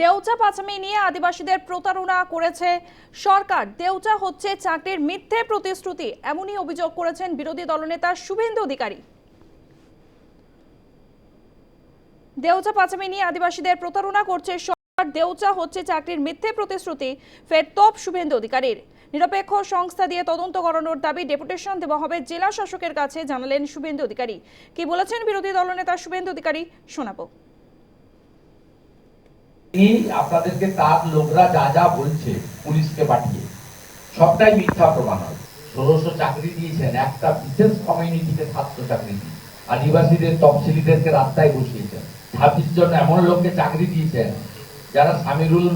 দেউচা পাচামি নিয়ে আদিবাসীদের প্রতারণা করেছে সরকার। দেউচা হচ্ছে চাকরির মিথ্যে প্রতিশ্রুতি, এমনই অভিযোগ করেছেন বিরোধী দলনেতা শুভেন্দু অধিকারী। দেউচা পাচামি নিয়ে আদিবাসীদের প্রতারণা করছে সরকার। দেউচা হচ্ছে চাকরির মিথ্যে প্রতিশ্রুতি, ফের তোপ শুভেন্দু অধিকারীর। নিরপেক্ষ সংস্থা দিয়ে তদন্ত করানোর দাবি ডেপুটেশন দেওয়া হবে জেলা শাসকের কাছে, জানালেন শুভেন্দু অধিকারী। কি বলেছেন বিরোধী দলনেতা শুভেন্দু অধিকারী, শোনাবো। আপনাদেরকে তার লোকরা যা যা বলছে, পুলিশকে পাঠিয়ে। সবটাই মিথ্যা প্রমাণ হয় চাকরি দিয়েছেন, একটা বিশেষ সাতশো চাকরি দিয়ে। আদিবাসীদের তফসিলিদেরকে রাস্তায় বসিয়েছেন। ছাব্বিশ জন এমন লোককে চাকরি দিয়েছেন, যারা সামিরুল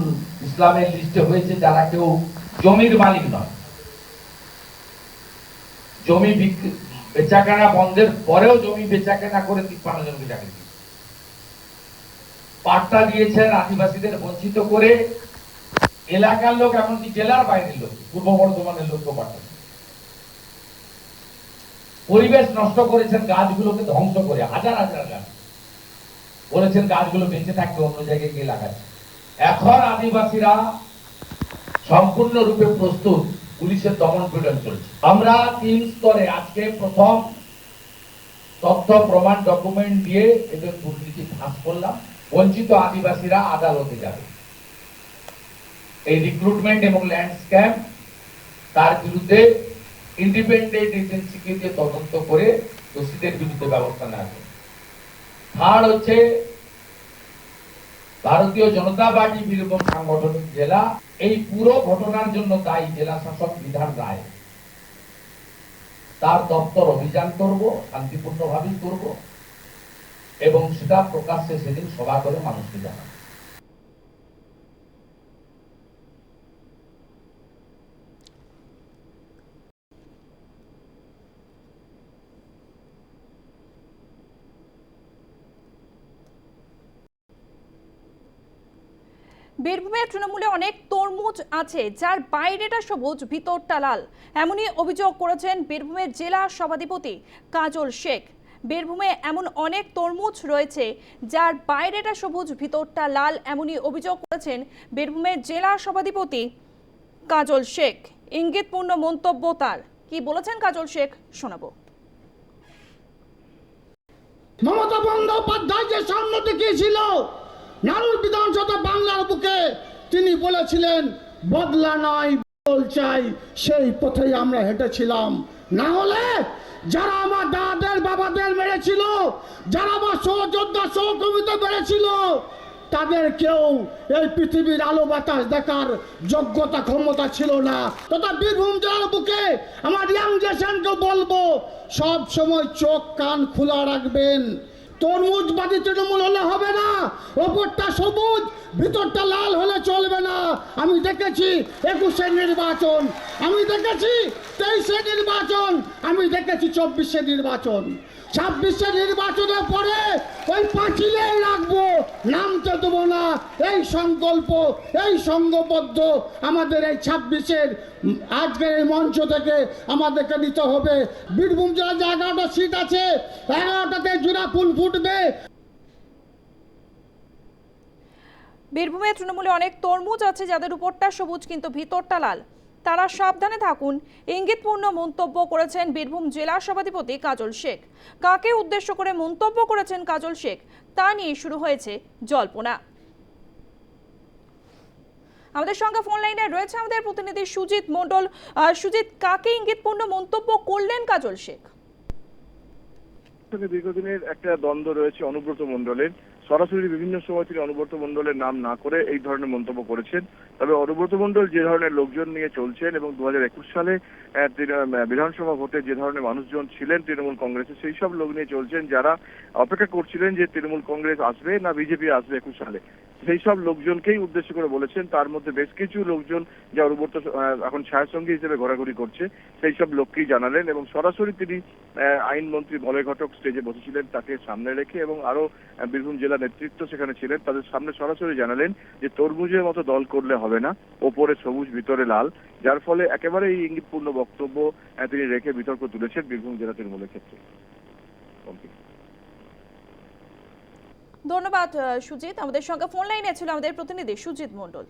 ইসলামের লিস্টে হয়েছে, যারা কেউ জমির মালিক নয়। জমি বেচাকেনা বন্ধের পরেও জমি বেচাকেনা করে তিপ্পান্ন জনকে চাকরি দিয়েছে। পাট্টা দিয়েছেন আদিবাসীদের বঞ্চিত করে এলাকার লোক, এমনকি জেলার বাইরের লোক, পূর্ব বর্ধমানের পাঠান। পরিবেশ নষ্ট করেছেন গাছগুলোকে ধ্বংস করে, হাজার হাজার গাছ। বলেছেন গাছগুলো বেঁচে থাকবে, অন্য জায়গায় গিয়ে লাগাচ্ছে এখন আদিবাসীরা সম্পূর্ণরূপে প্রস্তুত, পুলিশের দমন পীড়ন চলছে। আমরা তিন স্তরে, আজকে প্রথম তথ্য, প্রমাণ ডকুমেন্ট দিয়ে এদের দুর্নীতি ফাঁস করলাম। বঞ্চিত আদিবাসীরা আদালতে যাবে। এই রিক্রুটমেন্ট এবং ল্যান্ড স্ক্যাম তার বিরুদ্ধে ইন্ডিপেন্ডেন্ট এজেন্সিকে দিয়ে তদন্ত করে দোষীদের বিরুদ্ধে ব্যবস্থা নেওয়া হবে। থার্ড হচ্ছে ভারতীয় জনতা পার্টি বীরভূম সাংগঠনিক জেলা। এই পুরো ঘটনার জন্য দায়ী জেলা শাসক বিধান রায়। তার দপ্তর অভিযান করব, শান্তিপূর্ণভাবেই করব। এবং সেটা প্রকাশ্যে সেদিন সভা করে মানুষকে জানাব বীরভূমে তৃণমূলে অনেক তরমুজ আছে, যার বাইরেটা সবুজ, ভিতরটা লাল। এমনই অভিযোগ করেছেন বীরভূমের জেলা সভাধিপতি কাজল শেখ। বীরভূমে এমন অনেক তরমুজ রয়েছে, যার বাইরেটা সবুজ, ভিতরটা লাল এমনই অভিযোগ করেছেন বীরভূমের জেলা সভাধিপতি কাজল শেখ। ইঙ্গিতপূর্ণ মন্তব্য তার। কি বলেছেন কাজল শেখ? শোনাবো। মমতা বন্দ্যোপাধ্যায় যে সামনে দেখিয়েছিল নারুর বিধানসভা বাংলার বুকে, তিনি বলেছিলেন, বদলা নয় বদল চাই, সেই পথেই আমরা হেঁটেছিলাম। না হলে যারা আমার দাদাদের, বাবাদের মেরেছিল, যারা আমার সহযোদ্ধা সহকর্মীদের মেরেছিল, তাদের কেউ এই পৃথিবীর আলো বাতাস দেখার যোগ্যতা, ক্ষমতা ছিল না। তথা বীরভূম জেলার বুকে আমার ইয়াং জেশনকে বলব, সব সময় চোখ, কান খোলা রাখবেন। তরমুজবাদী তৃণমূল হলে হবে না। ওপরটা সবুজ, ভিতরটা লাল হলে চলবে না। আমি দেখেছি একুশের নির্বাচন। আমি দেখেছি তেইশে নির্বাচন। আমি দেখেছি চব্বিশে নির্বাচন। ছাব্বিশে নির্বাচনের পরে ওই পাঁচিলেই রাখব। নামতে দেবো না। এই সংকল্প, এই সঙ্গবদ্ধ আমাদের এই ছাব্বিশের আজকের এই মঞ্চ থেকে আমাদেরকে নিতে হবে। বীরভূম জেলার যে এগারোটা সিট আছে এগারোটাতে জোড়া ফুল ফুটবে। বীরভূমে তৃণমূলে অনেক তরমুজ আছে যাদের উপরটা সবুজ কিন্তু ভিতরটা লাল। তারা সাবধানে থাকুন। ইঙ্গিতপূর্ণ মন্তব্য করেছেন বীরভূম জেলা সভাধিপতি কাজল শেখ। কাকে উদ্দেশ্য করে মন্তব্য করেছেন কাজল শেখ তা নিয়ে শুরু হয়েছে জল্পনা। আমাদের সঙ্গে ফোন লাইনে রয়েছে আমাদের প্রতিনিধি সুজিত মণ্ডল। আহ, সুজিত কাকে ইঙ্গিতপূর্ণ মন্তব্য করলেন কাজল শেখ? সঙ্গে দীর্ঘদিনের একটা দ্বন্দ্ব রয়েছে অনুব্রত মণ্ডলের। সরাসরি বিভিন্ন সময় তিনি অনুব্রত মণ্ডলের নাম না করে এই ধরনের মন্তব্য করেছেন। তবে অনুব্রত মন্ডল যে ধরনের লোকজন নিয়ে চলছেন এবং দুহাজার একুশ সালে আহ, সালে বিধানসভা ভোটে যে ধরনের মানুষজন ছিলেন তৃণমূল কংগ্রেসে সেই সব লোক নিয়ে চলছেন যারা অপেক্ষা করছিলেন যে তৃণমূল কংগ্রেস আসবে না বিজেপি আসবে একুশ সালে। সেই সব লোকজনকেই উদ্দেশ্য করে বলেছেন। তার মধ্যে বেশ কিছু লোকজন যা অনুব্রত এখন ছায়াসঙ্গী হিসেবে ঘোরাঘুরি করছে, সেই সব লোককেই জানালেন এবং সরাসরি তিনি আইনমন্ত্রী মলয় ঘটক স্টেজে বসেছিলেন তাকে সামনে রেখে এবং আরও বীরভূম জেলা নেতৃত্ব সেখানে ছিলেন। তাদের সামনে সরাসরি জানালেন যে তরমুজের মতো দল করলে হবে না, ওপরে সবুজ, ভিতরে লাল, যার ফলে একেবারে এই ইঙ্গিতপূর্ণ বক্তব্য তিনি রেখে বিতর্ক তুলেছেন বীরভূম জেলা তৃণমূলের ক্ষেত্রে। ধন্যবাদ সুজিত। আমাদের সঙ্গে ফোন লাইনে ছিল আমাদের প্রতিনিধি সুজিত মণ্ডল।